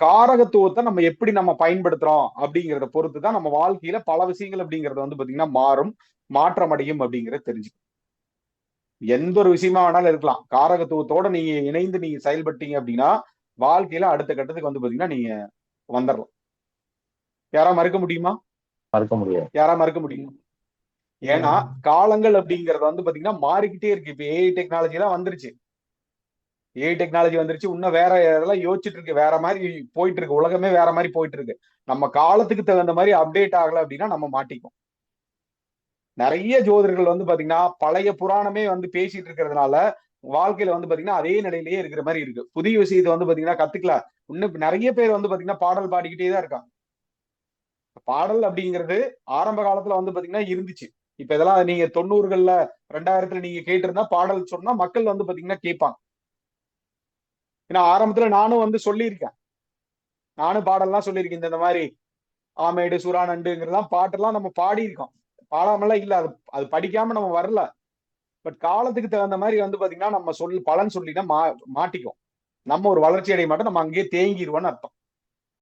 காரகத்துவத்தை நம்ம எப்படி நம்ம பயன்படுத்துறோம் அப்படிங்கிறத பொறுத்து தான் நம்ம வாழ்க்கையில பல விஷயங்கள் அப்படிங்கறது வந்து பாத்தீங்கன்னா மாறும் மாற்றம் அடையும் அப்படிங்கறத தெரிஞ்சுக்கணும். எந்த ஒரு விஷயமா வேணாலும் இருக்கலாம். காரகத்துவத்தோட நீங்க இணைந்து நீங்க செயல்பட்டீங்க அப்படின்னா வாழ்க்கையில அடுத்த கட்டத்துக்கு வந்து பாத்தீங்கன்னா நீங்க வந்துடலாம் யாரா மறுக்க முடியுமா? மறுக்க முடியாது. யாரா மறுக்க முடியுமா? ஏன்னா காலங்கள் அப்படிங்கறது வந்து பாத்தீங்கன்னா மாறிக்கிட்டே இருக்கு. இப்ப ஏஐ டெக்னாலஜி எல்லாம் வந்துருச்சு. ஏஐ டெக்னாலஜி வந்துருச்சு. இன்னும் வேற இதெல்லாம் யோசிச்சுட்டு இருக்கு வேற மாதிரி போயிட்டு இருக்கு உலகமே வேற மாதிரி போயிட்டு இருக்கு நம்ம காலத்துக்கு தகுந்த மாதிரி அப்டேட் ஆகல அப்படின்னா நம்ம மாட்டிக்கும் நிறைய ஜோதிடர்கள் வந்து பாத்தீங்கன்னா பழைய புராணமே வந்து பேசிட்டு இருக்கிறதுனால வாழ்க்கையில வந்து பாத்தீங்கன்னா அதே நிலையிலேயே இருக்கிற மாதிரி இருக்கு. புதிய விஷயத்தை வந்து பாத்தீங்கன்னா கத்துக்கல. இன்னும் நிறைய பேர் வந்து பாத்தீங்கன்னா பாடல் பாடிக்கிட்டே தான் இருக்காங்க. பாடல் அப்படிங்கிறது ஆரம்ப காலத்துல வந்து பாத்தீங்கன்னா இருந்துச்சு. இப்ப இதெல்லாம் நீங்க தொண்ணூறுகள்ல ரெண்டாயிரத்துல நீங்க கேட்டிருந்தா பாடல் சொன்னா மக்கள் வந்து பாத்தீங்கன்னா கேட்பாங்க. ஏன்னா ஆரம்பத்துல நானும் வந்து சொல்லியிருக்கேன். நானும் பாடல்லாம் சொல்லியிருக்கேன். இந்த மாதிரி ஆமேடு சுரானண்டுங்கிறதெல்லாம் பாட்டெல்லாம் நம்ம பாடியிருக்கோம். பாடாமலாம் இல்ல அது அது படிக்காம நம்ம வரல. பட் காலத்துக்கு தகுந்த மாதிரி வந்து பாத்தீங்கன்னா நம்ம சொல் பலன் சொல்லினா மா மாட்டிக்கும் நம்ம ஒரு வளர்ச்சி அடைய மாட்டோம். நம்ம அங்கேயே தேங்கிடுவோம்னு அர்த்தம்.